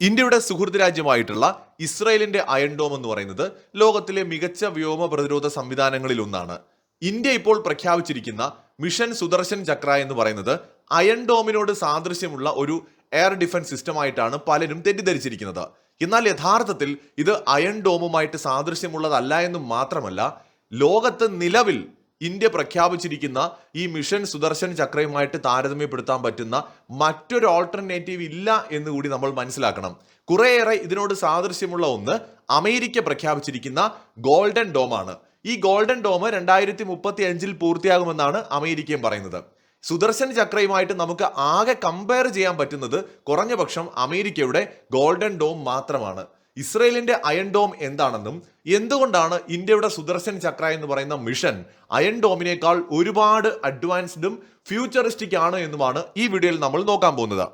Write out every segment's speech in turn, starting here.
ഇന്ത്യയുടെ സുഹൃത്ത് രാജ്യമായിട്ടുള്ള ഇസ്രയേലിന്റെ അയൺ ഡോം എന്ന് പറയുന്നത് ലോകത്തിലെ മികച്ച വ്യോമ പ്രതിരോധ സംവിധാനങ്ങളിൽ ഒന്നാണ്. ഇന്ത്യ ഇപ്പോൾ പ്രഖ്യാപിച്ചിരിക്കുന്ന മിഷൻ സുദർശൻ ചക്ര എന്ന് പറയുന്നത് അയൺഡോമിനോട് സാദൃശ്യമുള്ള ഒരു എയർ ഡിഫൻസ് സിസ്റ്റമായിട്ടാണ് പലരും തെറ്റിദ്ധരിച്ചിരിക്കുന്നത്. എന്നാൽ യഥാർത്ഥത്തിൽ ഇത് അയൺഡോമുമായിട്ട് സാദൃശ്യമുള്ളതല്ല എന്നും മാത്രമല്ല ലോകത്ത് നിലവിൽ ഇന്ത്യ പ്രഖ്യാപിച്ചിരിക്കുന്ന ഈ മിഷൻ സുദർശൻ ചക്രയുമായിട്ട് താരതമ്യപ്പെടുത്താൻ പറ്റുന്ന മറ്റൊരു ഓൾട്ടർനേറ്റീവ് ഇല്ല എന്ന് കൂടി നമ്മൾ മനസ്സിലാക്കണം. കുറേയേറെ ഇതിനോട് സാദൃശ്യമുള്ള ഒന്ന് അമേരിക്ക പ്രഖ്യാപിച്ചിരിക്കുന്ന ഗോൾഡൻ ഡോമാണ്. ഈ ഗോൾഡൻ ഡോം രണ്ടായിരത്തി മുപ്പത്തി അഞ്ചിൽ പൂർത്തിയാകുമെന്നാണ് അമേരിക്കയും പറയുന്നത്. സുദർശൻ ചക്രയുമായിട്ട് നമുക്ക് ആകെ കമ്പയർ ചെയ്യാൻ പറ്റുന്നത് കുറഞ്ഞപക്ഷം അമേരിക്കയുടെ ഗോൾഡൻ ഡോം മാത്രമാണ്. ഇസ്രയേലിന്റെ അയൺ ഡോം എന്താണെന്നും എന്തുകൊണ്ടാണ് ഇന്ത്യയുടെ സുദർശൻ ചക്ര എന്ന് പറയുന്ന മിഷൻ അയൺ ഡോമിനേക്കാൾ ഒരുപാട് അഡ്വാൻസ്ഡും ഫ്യൂച്ചറിസ്റ്റിക് ആണ് എന്നുമാണ് ഈ വീഡിയോയിൽ നമ്മൾ നോക്കാൻ പോകുന്നത്.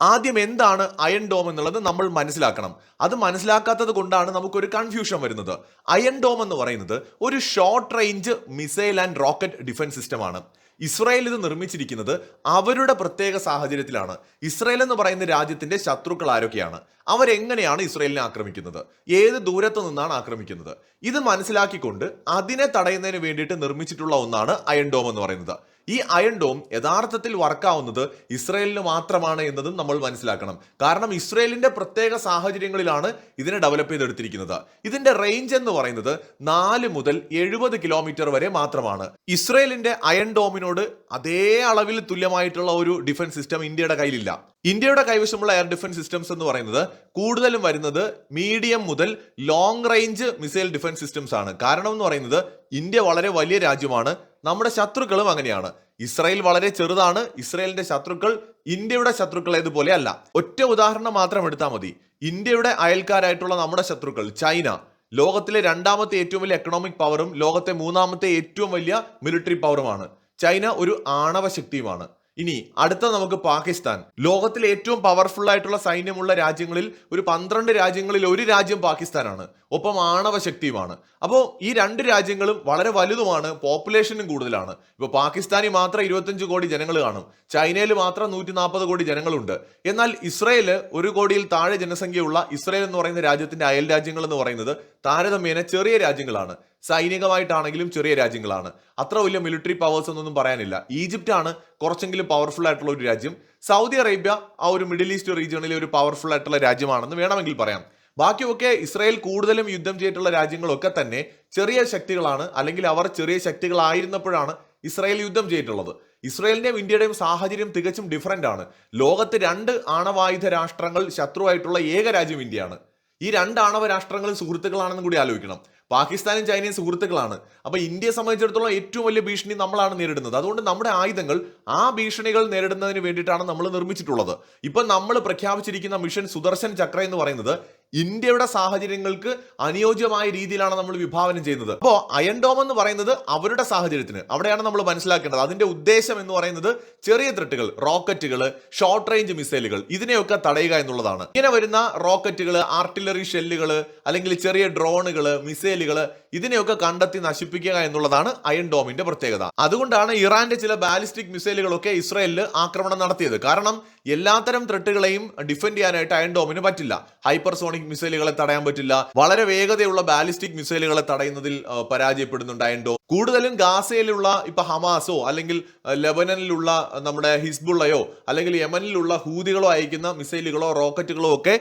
ആദ്യം എന്താണ് അയൺ ഡോം എന്നുള്ളത് നമ്മൾ മനസ്സിലാക്കണം. അത് മനസ്സിലാക്കാത്തത് കൊണ്ടാണ് നമുക്കൊരു കൺഫ്യൂഷൻ വരുന്നത്. അയൺ ഡോം എന്ന് പറയുന്നത് ഒരു short range missile and rocket defence സിസ്റ്റമാണ് ഇസ്രായേൽ ഇത് നിർമ്മിച്ചിരിക്കുന്നത് അവരുടെ പ്രത്യേക സാഹചര്യത്തിലാണ്. ഇസ്രായേൽ എന്ന് പറയുന്ന രാജ്യത്തിന്റെ ശത്രുക്കൾ ആരൊക്കെയാണ്? അവരെങ്ങനെയാണ് ഇസ്രായേലിനെ ആക്രമിക്കുന്നത്? ഏത് ദൂരത്തു നിന്നാണ് ആക്രമിക്കുന്നത്? ഇത് മനസ്സിലാക്കിക്കൊണ്ട് അതിനെ തടയുന്നതിന് വേണ്ടിയിട്ട് നിർമ്മിച്ചിട്ടുള്ള ഒന്നാണ് അയൺ ഡോം എന്ന് പറയുന്നത്. ഈ അയൺ ഡോം യഥാർത്ഥത്തിൽ വർക്കാവുന്നത് ഇസ്രായേലിന് മാത്രമാണ് എന്നതും നമ്മൾ മനസ്സിലാക്കണം. കാരണം ഇസ്രയേലിന്റെ പ്രത്യേക സാഹചര്യങ്ങളിലാണ് ഇതിനെ ഡെവലപ്പ് ചെയ്തെടുത്തിരിക്കുന്നത്. ഇതിന്റെ റേഞ്ച് എന്ന് പറയുന്നത് നാല് മുതൽ എഴുപത് കിലോമീറ്റർ വരെ മാത്രമാണ്. ഇസ്രയേലിന്റെ അയൺ ഡോമിനോട് അതേ അളവിൽ തുല്യമായിട്ടുള്ള ഒരു ഡിഫൻസ് സിസ്റ്റം ഇന്ത്യയുടെ കയ്യിലില്ല. ഇന്ത്യയുടെ കൈവശമുള്ള എയർ ഡിഫൻസ് സിസ്റ്റംസ് എന്ന് പറയുന്നത് കൂടുതലും വരുന്നത് മീഡിയം മുതൽ long range missile defence systems ആണ്. കാരണം എന്ന് പറയുന്നത് ഇന്ത്യ വളരെ വലിയ രാജ്യമാണ്. നമ്മുടെ ശത്രുക്കളും അങ്ങനെയാണ്. ഇസ്രായേൽ വളരെ ചെറുതാണ്. ഇസ്രായേലിന്റെ ശത്രുക്കൾ ഇന്ത്യയുടെ ശത്രുക്കളേതുപോലെ അല്ല. ഒറ്റ ഉദാഹരണം മാത്രം എടുത്താൽ മതി. ഇന്ത്യയുടെ അയൽക്കാരായിട്ടുള്ള നമ്മുടെ ശത്രുക്കൾ ചൈന. ലോകത്തിലെ രണ്ടാമത്തെ ഏറ്റവും വലിയ എക്കണോമിക് പവറും ലോകത്തെ മൂന്നാമത്തെ ഏറ്റവും വലിയ മിലിറ്ററി പവറുമാണ് ചൈന ഒരു ആണവ ശക്തിയുമാണ്. ഇനി അടുത്ത നമുക്ക് പാകിസ്ഥാൻ. ലോകത്തിലെ ഏറ്റവും പവർഫുൾ ആയിട്ടുള്ള സൈന്യമുള്ള രാജ്യങ്ങളിൽ ഒരു പന്ത്രണ്ട് രാജ്യങ്ങളിൽ ഒരു രാജ്യം പാകിസ്ഥാനാണ്. ഒപ്പം ആണവ ശക്തിയുമാണ്. അപ്പോൾ ഈ രണ്ട് രാജ്യങ്ങളും വളരെ വലുതുമാണ് പോപ്പുലേഷനും കൂടുതലാണ്. ഇപ്പോൾ പാകിസ്ഥാനിൽ മാത്രം ഇരുപത്തഞ്ച് കോടി ജനങ്ങൾ കാണും. ചൈനയിൽ മാത്രം നൂറ്റി നാൽപ്പത് കോടി ജനങ്ങളുണ്ട്. എന്നാൽ ഇസ്രയേൽ ഒരു കോടിയിൽ താഴെ ജനസംഖ്യയുള്ള ഇസ്രയേൽ എന്ന് പറയുന്ന രാജ്യത്തിന്റെ അയൽ രാജ്യങ്ങൾ എന്ന് പറയുന്നത് താരതമ്യേന ചെറിയ രാജ്യങ്ങളാണ്. സൈനികമായിട്ടാണെങ്കിലും ചെറിയ രാജ്യങ്ങളാണ്. അത്ര വലിയ മിലിറ്ററി പവേഴ്സ് എന്നൊന്നും പറയാനില്ല. ഈജിപ്റ്റ് ആണ് കുറച്ചെങ്കിലും പവർഫുൾ ആയിട്ടുള്ള ഒരു രാജ്യം. സൗദി അറേബ്യ ആ ഒരു മിഡിൽ ഈസ്റ്റ് റീജിയണിലെ ഒരു പവർഫുൾ ആയിട്ടുള്ള രാജ്യമാണെന്ന് വേണമെങ്കിൽ പറയാം. ബാക്കിയൊക്കെ ഇസ്രായേൽ കൂടുതലും യുദ്ധം ചെയ്തിട്ടുള്ള രാജ്യങ്ങളൊക്കെ തന്നെ ചെറിയ ശക്തികളാണ് അല്ലെങ്കിൽ അവർ ചെറിയ ശക്തികളായിരുന്നപ്പോഴാണ് ഇസ്രായേൽ യുദ്ധം ചെയ്തിട്ടുള്ളത്. ഇസ്രായേലിന്റെയും ഇന്ത്യയുടെയും സാഹചര്യം തികച്ചും ഡിഫറന്റ് ആണ്. ലോകത്ത് രണ്ട് ആണവായുധ രാഷ്ട്രങ്ങൾ ശത്രുവായിട്ടുള്ള ഏക രാജ്യം ഇന്ത്യയാണ്. ഈ രണ്ട് ആണവ രാഷ്ട്രങ്ങളും സുഹൃത്തുക്കളാണെന്നും കൂടി ആലോചിക്കണം. പാകിസ്ഥാനും ചൈനയും സുഹൃത്തുക്കളാണ്. അപ്പൊ ഇന്ത്യയെ സംബന്ധിച്ചിടത്തോളം ഏറ്റവും വലിയ ഭീഷണി നമ്മളാണ് നേരിടുന്നത്. അതുകൊണ്ട് നമ്മുടെ ആയുധങ്ങൾ ആ ഭീഷണികൾ നേരിടുന്നതിന് വേണ്ടിയിട്ടാണ് നമ്മൾ നിർമ്മിച്ചിട്ടുള്ളത്. ഇപ്പൊ നമ്മൾ പ്രഖ്യാപിച്ചിരിക്കുന്ന മിഷൻ സുദർശൻ ചക്ര എന്ന് പറയുന്നത് ഇന്ത്യയുടെ സാഹചര്യങ്ങൾക്ക് അനുയോജ്യമായ രീതിയിലാണ് നമ്മൾ വിഭാവനം ചെയ്യുന്നത്. അപ്പോൾ അയൻഡോം എന്ന് പറയുന്നത് അവരുടെ സാഹചര്യത്തിന്. അവിടെയാണ് നമ്മൾ മനസ്സിലാക്കേണ്ടത്. അതിന്റെ ഉദ്ദേശം എന്ന് പറയുന്നത് ചെറിയ ത്രെട്ടുകൾ റോക്കറ്റുകൾ ഷോർട്ട് റേഞ്ച് മിസൈലുകൾ ഇതിനെയൊക്കെ തടയുക എന്നുള്ളതാണ്. ഇങ്ങനെ വരുന്ന റോക്കറ്റുകൾ ആർട്ടിലറി ഷെല്ലുകൾ അല്ലെങ്കിൽ ചെറിയ ഡ്രോണുകൾ മിസൈലുകൾ ഇതിനെയൊക്കെ കണ്ടെത്തി നശിപ്പിക്കുക എന്നുള്ളതാണ് അയൻഡോമിന്റെ പ്രത്യേകത. അതുകൊണ്ടാണ് ഇറാന്റെ ചില ബാലിസ്റ്റിക് മിസൈലുകളൊക്കെ ഇസ്രയേലിൽ ആക്രമണം നടത്തിയത്. കാരണം എല്ലാത്തരം ത്രെട്ടുകളെയും ഡിഫെൻഡ് ചെയ്യാനായിട്ട് അയൺ ഡോമിന് പറ്റില്ല. ഹൈപ്പർസോണിക് മിസൈലുകളെ തടയാൻ പറ്റില്ല. വളരെ വേഗതയുള്ള ബാലിസ്റ്റിക് മിസൈലുകളെ തടയുന്നതിൽ പരാജയപ്പെടുന്നുണ്ട് അയൺ ഡോം കൂടുതലും ഗാസയിലുള്ള ഇപ്പൊ ഹമാസോ അല്ലെങ്കിൽ ലെബനനിലുള്ള നമ്മുടെ ഹിസ്ബുള്ളയോ അല്ലെങ്കിൽ യമനിലുള്ള ഹൂതികളോ അയക്കുന്ന മിസൈലുകളോ റോക്കറ്റുകളോ ഒക്കെ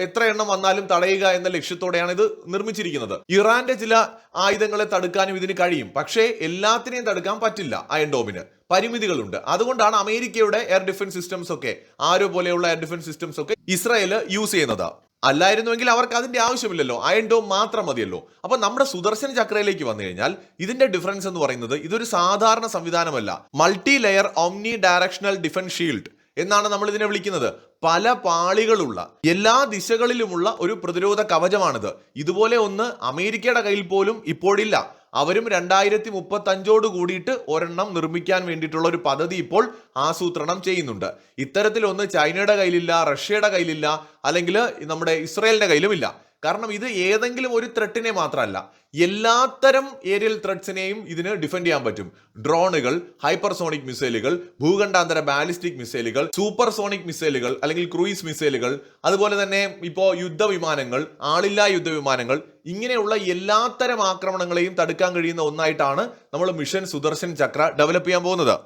എത്ര എണ്ണം വന്നാലും തടയുക എന്ന ലക്ഷ്യത്തോടെയാണ് ഇത് നിർമ്മിച്ചിരിക്കുന്നത്. ഇറാന്റെ ചില ആയുധങ്ങളെ തടുക്കാനും ഇതിന് കഴിയും. പക്ഷേ എല്ലാത്തിനെയും തടുക്കാൻ പറ്റില്ല അയൺ ഡോമിന് പരിമിതികളുണ്ട്. അതുകൊണ്ടാണ് അമേരിക്കയുടെ എയർ ഡിഫൻസ് സിസ്റ്റംസ് ഒക്കെ ആരോ പോലെയുള്ള എയർ ഡിഫൻസ് സിസ്റ്റംസ് ഒക്കെ ഇസ്രായേൽ യൂസ് ചെയ്യുന്നത്. അല്ലായിരുന്നുവെങ്കിൽ അവർക്ക് അതിന്റെ ആവശ്യമില്ലല്ലോ. അയൺ ഡോം മാത്രം മതിയല്ലോ. അപ്പൊ നമ്മുടെ സുദർശന ചക്രയിലേക്ക് വന്നു കഴിഞ്ഞാൽ ഇതിന്റെ ഡിഫറൻസ് എന്ന് പറയുന്നത് ഇതൊരു സാധാരണ സംവിധാനമല്ല. Multi layer omni directional defence shield എന്നാണ് നമ്മൾ ഇതിനെ വിളിക്കുന്നത്. പല പാളികളുള്ള എല്ലാ ദിശകളിലുമുള്ള ഒരു പ്രതിരോധ കവചമാണിത്. ഇതുപോലെ ഒന്ന് അമേരിക്കയുടെ കയ്യിൽ പോലും ഇപ്പോഴില്ല. അവരും രണ്ടായിരത്തി മുപ്പത്തി അഞ്ചോട് കൂടിയിട്ട് ഒരെണ്ണം നിർമ്മിക്കാൻ വേണ്ടിയിട്ടുള്ള ഒരു പദ്ധതി ഇപ്പോൾ ആസൂത്രണം ചെയ്യുന്നുണ്ട്. ഇത്തരത്തിലൊന്ന് ചൈനയുടെ കയ്യിലില്ല റഷ്യയുടെ കയ്യിലില്ല അല്ലെങ്കിൽ നമ്മുടെ ഇസ്രയേലിന്റെ കയ്യിലുമില്ല. കാരണം ഇത് ഏതെങ്കിലും ഒരു ത്രെട്ടിനെ മാത്രമല്ല എല്ലാത്തരം ഏരിയൽ ത്രെഡ്സിനെയും ഇതിന് ഡിഫെൻഡ് ചെയ്യാൻ പറ്റും. ഡ്രോണുകൾ ഹൈപ്പർസോണിക് മിസൈലുകൾ ഭൂഖണ്ഡാന്തര ബാലിസ്റ്റിക് മിസൈലുകൾ സൂപ്പർസോണിക് മിസൈലുകൾ അല്ലെങ്കിൽ ക്രൂയിസ് മിസൈലുകൾ അതുപോലെ തന്നെ ഇപ്പോൾ യുദ്ധവിമാനങ്ങൾ ആളില്ലാ യുദ്ധവിമാനങ്ങൾ ഇങ്ങനെയുള്ള എല്ലാത്തരം ആക്രമണങ്ങളെയും തടുക്കാൻ കഴിയുന്ന ഒന്നായിട്ടാണ് നമ്മൾ മിഷൻ സുദർശൻ ചക്ര ഡെവലപ്പ് ചെയ്യാൻ പോകുന്നത്.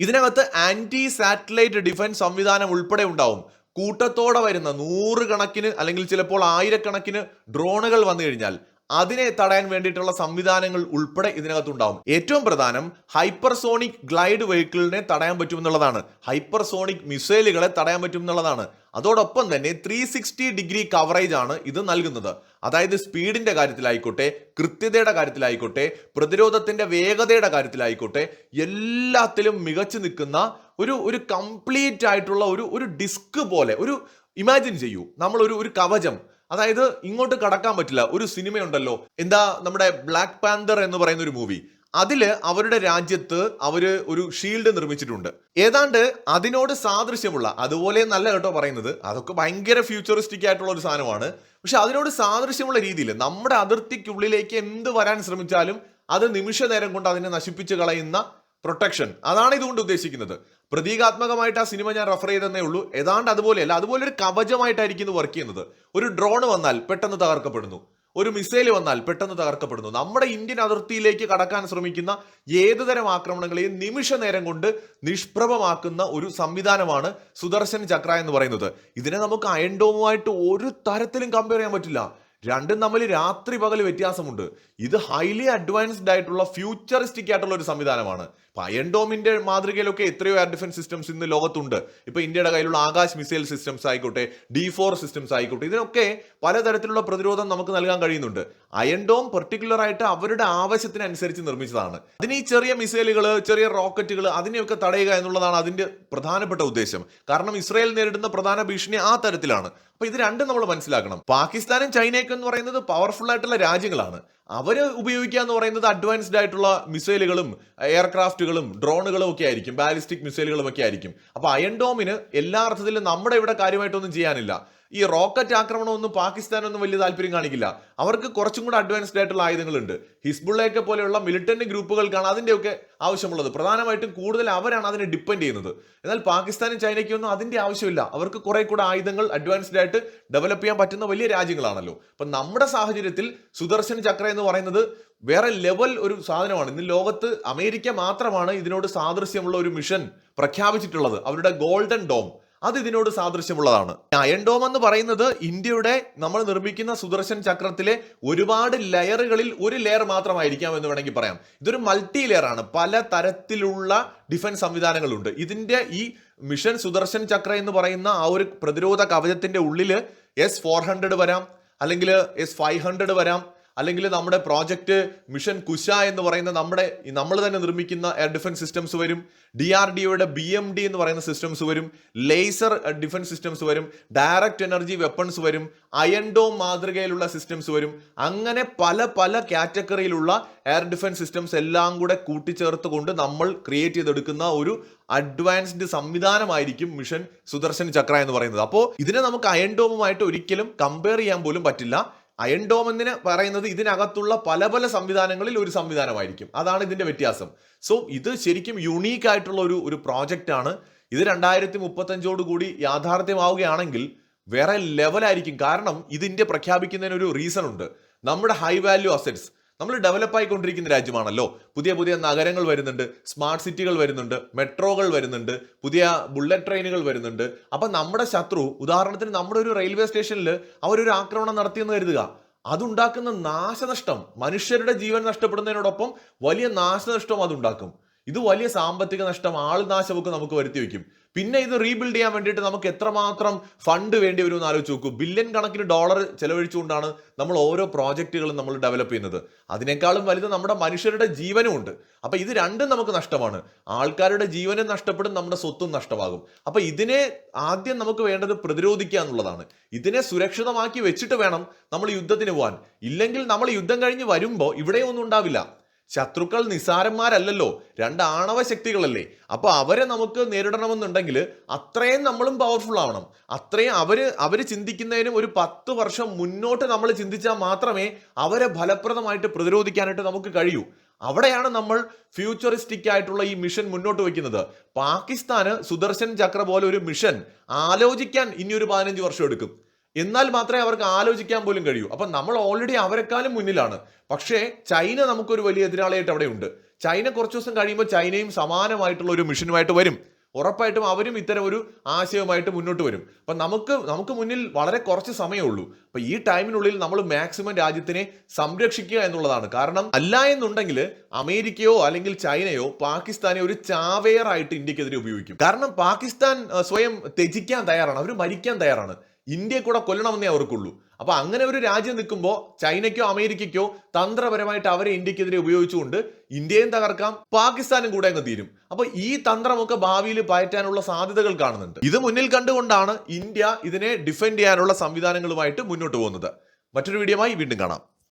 ഇതിനകത്ത് ആന്റി സാറ്റലൈറ്റ് ഡിഫൻസ് സംവിധാനം ഉൾപ്പെടെ ഉണ്ടാവും. കൂട്ടത്തോടെ വരുന്ന നൂറുകണക്കിന് അല്ലെങ്കിൽ ചിലപ്പോൾ ആയിരക്കണക്കിന് ഡ്രോണുകൾ വന്നു കഴിഞ്ഞാൽ അതിനെ തടയാൻ വേണ്ടിയിട്ടുള്ള സംവിധാനങ്ങൾ ഉൾപ്പെടെ ഇതിനകത്തുണ്ടാവും. ഏറ്റവും പ്രധാനം ഹൈപ്പർസോണിക് ഗ്ലൈഡ് വെഹിക്കിളിനെ തടയാൻ പറ്റുമെന്നുള്ളതാണ്. ഹൈപ്പർസോണിക് മിസൈലുകളെ തടയാൻ പറ്റും എന്നുള്ളതാണ് അതോടൊപ്പം തന്നെ ത്രീ സിക്സ്റ്റി ഡിഗ്രി കവറേജ് ആണ് ഇത് നൽകുന്നത്. അതായത് സ്പീഡിന്റെ കാര്യത്തിലായിക്കോട്ടെ കൃത്യതയുടെ കാര്യത്തിലായിക്കോട്ടെ പ്രതിരോധത്തിന്റെ വേഗതയുടെ കാര്യത്തിലായിക്കോട്ടെ എല്ലാത്തിലും മികച്ചു നിൽക്കുന്ന ഒരു ഒരു കംപ്ലീറ്റ് ആയിട്ടുള്ള ഒരു ഒരു ഡിസ്ക് പോലെ ഒരു ഇമാജിൻ ചെയ്യൂ. നമ്മൾ ഒരു ഒരു കവചം അതായത് ഇങ്ങോട്ട് കടക്കാൻ പറ്റില്ല. ഒരു സിനിമയുണ്ടല്ലോ. എന്താ നമ്മുടെ ബ്ലാക്ക് പാന്തർ എന്ന് പറയുന്ന ഒരു മൂവി അതിൽ അവരുടെ രാജ്യത്ത് അവർ ഒരു ഷീൽഡ് നിർമ്മിച്ചിട്ടുണ്ട്. ഏതാണ്ട് അതിനോട് സാദൃശ്യമുള്ള അതുപോലെ നല്ല കേട്ടോ പറയുന്നത്. അതൊക്കെ ഭയങ്കര ഫ്യൂച്ചറിസ്റ്റിക് ആയിട്ടുള്ള ഒരു സാധനമാണ്. പക്ഷെ അതിനോട് സാദൃശ്യമുള്ള രീതിയിൽ നമ്മുടെ അതിർത്തിക്കുള്ളിലേക്ക് എന്ത് വരാൻ ശ്രമിച്ചാലും അത് നിമിഷ നേരം കൊണ്ട് അതിനെ നശിപ്പിച്ച് കളയുന്ന പ്രൊട്ടക്ഷൻ. അതാണ് ഇതുകൊണ്ട് ഉദ്ദേശിക്കുന്നത്. പ്രതീകാത്മകമായിട്ട് ആ സിനിമ ഞാൻ റെഫർ ചെയ്തെന്നേ ഉള്ളൂ. ഏതാണ്ട് അതുപോലെയല്ല അതുപോലെ ഒരു കവചമായിട്ടായിരിക്കും ഇത് വർക്ക് ചെയ്യുന്നത്. ഒരു ഡ്രോൺ വന്നാൽ പെട്ടെന്ന് തകർക്കപ്പെടുന്നു. ഒരു മിസൈൽ വന്നാൽ പെട്ടെന്ന് തകർക്കപ്പെടുന്നു. നമ്മുടെ ഇന്ത്യൻ അതിർത്തിയിലേക്ക് കടക്കാൻ ശ്രമിക്കുന്ന ഏതുതരം ആക്രമണങ്ങളെയും നിമിഷ നേരം കൊണ്ട് നിഷ്പ്രഭമാക്കുന്ന ഒരു സംവിധാനമാണ് സുദർശൻ ചക്ര എന്ന് പറയുന്നത്. ഇതിനെ നമുക്ക് അയൺഡോമുമായിട്ട് ഒരു തരത്തിലും കമ്പയർ ചെയ്യാൻ പറ്റില്ല. രണ്ടും തമ്മിൽ രാത്രി പകൽ വ്യത്യാസമുണ്ട്. ഇത് ഹൈലി അഡ്വാൻസ്ഡ് ആയിട്ടുള്ള ഫ്യൂച്ചറിസ്റ്റിക് ആയിട്ടുള്ള ഒരു സംവിധാനമാണ്. ഇപ്പൊ അയൺഡോമിന്റെ മാതൃകയിലൊക്കെ എത്രയോ എയർ ഡിഫൻസ് സിസ്റ്റംസ് ഇന്ന് ലോകത്തുണ്ട്. ഇപ്പൊ ഇന്ത്യയുടെ കയ്യിലുള്ള ആകാശ് മിസൈൽ സിസ്റ്റംസ് ആയിക്കോട്ടെ ഡി ഫോർ സിസ്റ്റംസ് ആയിക്കോട്ടെ ഇതിനൊക്കെ പലതരത്തിലുള്ള പ്രതിരോധം നമുക്ക് നൽകാൻ കഴിയുന്നുണ്ട്. അയൺഡോം പെർട്ടിക്കുലർ ആയിട്ട് അവരുടെ ആവശ്യത്തിനനുസരിച്ച് നിർമ്മിച്ചതാണ്. അതിന് ഈ ചെറിയ മിസൈലുകൾ ചെറിയ റോക്കറ്റുകൾ അതിനെയൊക്കെ തടയുക എന്നുള്ളതാണ് അതിന്റെ പ്രധാനപ്പെട്ട ഉദ്ദേശം. കാരണം ഇസ്രായേൽ നേരിടുന്ന പ്രധാന ഭീഷണി ആ തരത്തിലാണ്. അപ്പൊ ഇത് രണ്ടും നമ്മൾ മനസ്സിലാക്കണം. പാകിസ്ഥാനും ചൈനയൊക്കെ എന്ന് പറയുന്നത് പവർഫുൾ ആയിട്ടുള്ള രാജ്യങ്ങളാണ്. അവർ ഉപയോഗിക്കുക എന്ന് പറയുന്നത് അഡ്വാൻസ്ഡ് ആയിട്ടുള്ള മിസൈലുകളും എയർക്രാഫ്റ്റുകളും ഡ്രോണുകളും ഒക്കെ ആയിരിക്കും ബാലിസ്റ്റിക് മിസൈലുകളും ഒക്കെ ആയിരിക്കും. അപ്പൊ അയൺഡോമിന് എല്ലാ അർത്ഥത്തിലും നമ്മുടെ ഇവിടെ കാര്യമായിട്ടൊന്നും ചെയ്യാനില്ല. ഈ റോക്കറ്റ് ആക്രമണമൊന്നും പാകിസ്ഥാനൊന്നും വലിയ താല്പര്യം കാണിക്കില്ല. അവർക്ക് കുറച്ചും കൂടെ അഡ്വാൻസ്ഡ് ആയിട്ടുള്ള ആയുധങ്ങളുണ്ട്. ഹിസ്ബുള്ളയൊക്കെ പോലെയുള്ള മിലിറ്റന്റ് ഗ്രൂപ്പുകൾക്കാണ് അതിന്റെയൊക്കെ ആവശ്യമുള്ളത്. പ്രധാനമായിട്ടും കൂടുതൽ അവരാണ് അതിനെ ഡിപ്പെൻഡ് ചെയ്യുന്നത്. എന്നാൽ പാകിസ്ഥാനും ചൈനയ്ക്കൊന്നും അതിന്റെ ആവശ്യമില്ല. അവർക്ക് കുറെ കൂടെ ആയുധങ്ങൾ അഡ്വാൻസ്ഡ് ആയിട്ട് ഡെവലപ്പ് ചെയ്യാൻ പറ്റുന്ന വലിയ രാജ്യങ്ങളാണല്ലോ. അപ്പം നമ്മുടെ സാഹചര്യത്തിൽ സുദർശൻ ചക്ര എന്ന് പറയുന്നത് വേറെ ലെവൽ ഒരു സാധനമാണ്. ഇന്ന് ലോകത്ത് അമേരിക്ക മാത്രമാണ് ഇതിനോട് സാദൃശ്യമുള്ള ഒരു മിഷൻ പ്രഖ്യാപിച്ചിട്ടുള്ളത്. അവരുടെ ഗോൾഡൻ ഡോം. അത് ഇതിനോട് സാദൃശ്യമുള്ളതാണ്. അയൺ ഡോം എന്ന് പറയുന്നത് ഇന്ത്യയുടെ നമ്മൾ നിർമ്മിക്കുന്ന സുദർശൻ ചക്രത്തിലെ ഒരുപാട് ലെയറുകളിൽ ഒരു ലെയർ മാത്രമായിരിക്കാം എന്ന് വേണമെങ്കിൽ പറയാം. ഇതൊരു മൾട്ടി ലെയർ ആണ്. പല തരത്തിലുള്ള ഡിഫൻസ് സംവിധാനങ്ങളുണ്ട്. ഇതിന്റെ ഈ മിഷൻ സുദർശൻ ചക്ര എന്ന് പറയുന്ന ആ ഒരു പ്രതിരോധ കവചത്തിന്റെ ഉള്ളിൽ എസ് ഫോർ ഹൺഡ്രഡ് വരാം. അല്ലെങ്കിൽ എസ് ഫൈവ് ഹൺഡ്രഡ് വരാം. അല്ലെങ്കിൽ നമ്മുടെ പ്രോജക്റ്റ് മിഷൻ കുശ എന്ന് പറയുന്ന നമ്മുടെ നമ്മൾ തന്നെ നിർമ്മിക്കുന്ന എയർ ഡിഫൻസ് സിസ്റ്റംസ് വരും. ഡി ആർ ഡി ഒയുടെ ബി എം ഡി എന്ന് പറയുന്ന സിസ്റ്റംസ് വരും. ലേസർ ഡിഫൻസ് സിസ്റ്റംസ് വരും. ഡയറക്റ്റ് എനർജി വെപ്പൺസ് വരും. അയൺഡോം മാതൃകയിലുള്ള സിസ്റ്റംസ് വരും. അങ്ങനെ പല പല കാറ്റഗറിയിലുള്ള എയർ ഡിഫൻസ് സിസ്റ്റംസ് എല്ലാം കൂടെ കൂട്ടിച്ചേർത്ത് കൊണ്ട് നമ്മൾ ക്രിയേറ്റ് ചെയ്തെടുക്കുന്ന ഒരു അഡ്വാൻസ്ഡ് സംവിധാനമായിരിക്കും മിഷൻ സുദർശൻ ചക്ര എന്ന് പറയുന്നത്. അപ്പോൾ ഇതിനെ നമുക്ക് അയൺഡോമുമായിട്ട് ഒരിക്കലും കമ്പയർ ചെയ്യാൻ പോലും പറ്റില്ല. അയൺ ഡോം എന്ന് പറയുന്നത് ഇതിനകത്തുള്ള പല പല സംവിധാനങ്ങളിൽ ഒരു സംവിധാനമായിരിക്കും. അതാണ് ഇതിന്റെ വ്യത്യാസം. സോ ഇത് ശരിക്കും യുണീക്ക് ആയിട്ടുള്ള ഒരു ഒരു പ്രോജക്റ്റ് ആണ്. ഇത് രണ്ടായിരത്തി മുപ്പത്തഞ്ചോട് കൂടി യാഥാർത്ഥ്യമാവുകയാണെങ്കിൽ വേറെ ലെവലായിരിക്കും കാരണം ഇതിന്റെ പ്രഖ്യാപിക്കുന്നതിന് ഒരു റീസൺ ഉണ്ട്. നമ്മുടെ ഹൈ വാല്യൂ അസറ്റ്സ് നമ്മൾ ഡെവലപ്പ് ആയിക്കൊണ്ടിരിക്കുന്ന രാജ്യമാണല്ലോ. പുതിയ പുതിയ നഗരങ്ങൾ വരുന്നുണ്ട് സ്മാർട്ട് സിറ്റികൾ വരുന്നുണ്ട് മെട്രോകൾ വരുന്നുണ്ട് പുതിയ ബുള്ളറ്റ് ട്രെയിനുകൾ വരുന്നുണ്ട്. അപ്പൊ നമ്മുടെ ശത്രു ഉദാഹരണത്തിന് നമ്മുടെ ഒരു റെയിൽവേ സ്റ്റേഷനിൽ അവരൊരു ആക്രമണം നടത്തിയെന്ന് കരുതുക. അതുണ്ടാക്കുന്ന നാശനഷ്ടം മനുഷ്യരുടെ ജീവൻ നഷ്ടപ്പെടുന്നതിനോടൊപ്പം വലിയ നാശനഷ്ടവും അതുണ്ടാക്കും. ഇത് വലിയ സാമ്പത്തിക നഷ്ടം ആൾനാശമൊക്കെ നമുക്ക് വരുത്തി വെക്കും പിന്നെ ഇത് റീബിൽഡ് ചെയ്യാൻ വേണ്ടിയിട്ട് നമുക്ക് എത്രമാത്രം ഫണ്ട് വേണ്ടി വരുമെന്ന് ആലോചിച്ച് നോക്കൂ. ബില്യൺ കണക്കിന് ഡോളർ ചെലവഴിച്ചുകൊണ്ടാണ് നമ്മൾ ഓരോ പ്രോജക്റ്റുകളും നമ്മൾ ഡെവലപ്പ് ചെയ്യുന്നത്. അതിനേക്കാളും വലുത് നമ്മുടെ മനുഷ്യരുടെ ജീവനും ഉണ്ട്. അപ്പൊ ഇത് രണ്ടും നമുക്ക് നഷ്ടമാണ്. ആൾക്കാരുടെ ജീവനും നഷ്ടപ്പെടും നമ്മുടെ സ്വത്തും നഷ്ടമാകും. അപ്പൊ ഇതിനെ ആദ്യം നമുക്ക് വേണ്ടത് പ്രതിരോധിക്കുക എന്നുള്ളതാണ്. ഇതിനെ സുരക്ഷിതമാക്കി വെച്ചിട്ട് വേണം നമ്മൾ യുദ്ധത്തിന് പോകാൻ. ഇല്ലെങ്കിൽ നമ്മൾ യുദ്ധം കഴിഞ്ഞ് വരുമ്പോൾ ഇവിടെയൊന്നും ഉണ്ടാവില്ല. ശത്രുക്കൾ നിസാരന്മാരല്ലല്ലോ രണ്ട് ആണവ ശക്തികളല്ലേ. അപ്പൊ അവരെ നമുക്ക് നേരിടണമെന്നുണ്ടെങ്കിൽ അത്രയും നമ്മളും പവർഫുൾ ആവണം. അത്രയും അവർ അവർ ചിന്തിക്കുന്നതിനും ഒരു പത്ത് വർഷം മുന്നോട്ട് നമ്മൾ ചിന്തിച്ചാൽ മാത്രമേ അവരെ ഫലപ്രദമായിട്ട് പ്രതിരോധിക്കാനായിട്ട് നമുക്ക് കഴിയൂ. അവിടെയാണ് നമ്മൾ ഫ്യൂച്ചറിസ്റ്റിക് ആയിട്ടുള്ള ഈ മിഷൻ മുന്നോട്ട് വയ്ക്കുന്നത്. പാകിസ്ഥാന് സുദർശൻ ചക്ര പോലെ ഒരു മിഷൻ ആലോചിക്കാൻ ഇനി ഒരു പതിനഞ്ച് വർഷം എടുക്കും. എന്നാൽ മാത്രമേ അവർക്ക് ആലോചിക്കാൻ പോലും കഴിയൂ. അപ്പൊ നമ്മൾ ഓൾറെഡി അവരെക്കാളും മുന്നിലാണ്. പക്ഷേ ചൈന നമുക്കൊരു വലിയ എതിരാളിയായിട്ട് അവിടെ ഉണ്ട്. ചൈന കുറച്ച് ദിവസം കഴിയുമ്പോൾ ചൈനയും സമാനമായിട്ടുള്ള ഒരു മിഷനുമായിട്ട് വരും. ഉറപ്പായിട്ടും അവരും ഇത്തരം ഒരു ആശയവുമായിട്ട് മുന്നോട്ട് വരും. അപ്പൊ നമുക്ക് നമുക്ക് മുന്നിൽ വളരെ കുറച്ച് സമയമേ ഉള്ളൂ. അപ്പൊ ഈ ടൈമിനുള്ളിൽ നമ്മൾ മാക്സിമം രാജ്യത്തിനെ സംരക്ഷിക്കുക എന്നുള്ളതാണ്. കാരണം അല്ല എന്നുണ്ടെങ്കിൽ അമേരിക്കയോ അല്ലെങ്കിൽ ചൈനയോ പാകിസ്ഥാനെ ഒരു ചാവേറായിട്ട് ഇന്ത്യക്കെതിരെ ഉപയോഗിക്കും. കാരണം പാകിസ്ഥാൻ സ്വയം ത്യജിക്കാൻ തയ്യാറാണ്. അവർ മരിക്കാൻ തയ്യാറാണ്. ഇന്ത്യയെ കൂടെ കൊല്ലണമെന്നേ അവർക്കുള്ളൂ. അപ്പൊ അങ്ങനെ ഒരു രാജ്യം നിൽക്കുമ്പോൾ ചൈനയ്ക്കോ അമേരിക്കയ്ക്കോ തന്ത്രപരമായിട്ട് അവരെ ഇന്ത്യക്കെതിരെ ഉപയോഗിച്ചുകൊണ്ട് ഇന്ത്യയും തകർക്കാം പാകിസ്ഥാനും കൂടെ അങ്ങ് തീരും. അപ്പൊ ഈ തന്ത്രമൊക്കെ ഭാവിയിൽ പയറ്റാനുള്ള സാധ്യതകൾ കാണുന്നുണ്ട്. ഇത് മുന്നിൽ കണ്ടുകൊണ്ടാണ് ഇന്ത്യ ഇതിനെ ഡിഫെൻഡ് ചെയ്യാനുള്ള സംവിധാനങ്ങളുമായിട്ട് മുന്നോട്ട് പോകുന്നത്. മറ്റൊരു വീഡിയോമായി വീണ്ടും കാണാം.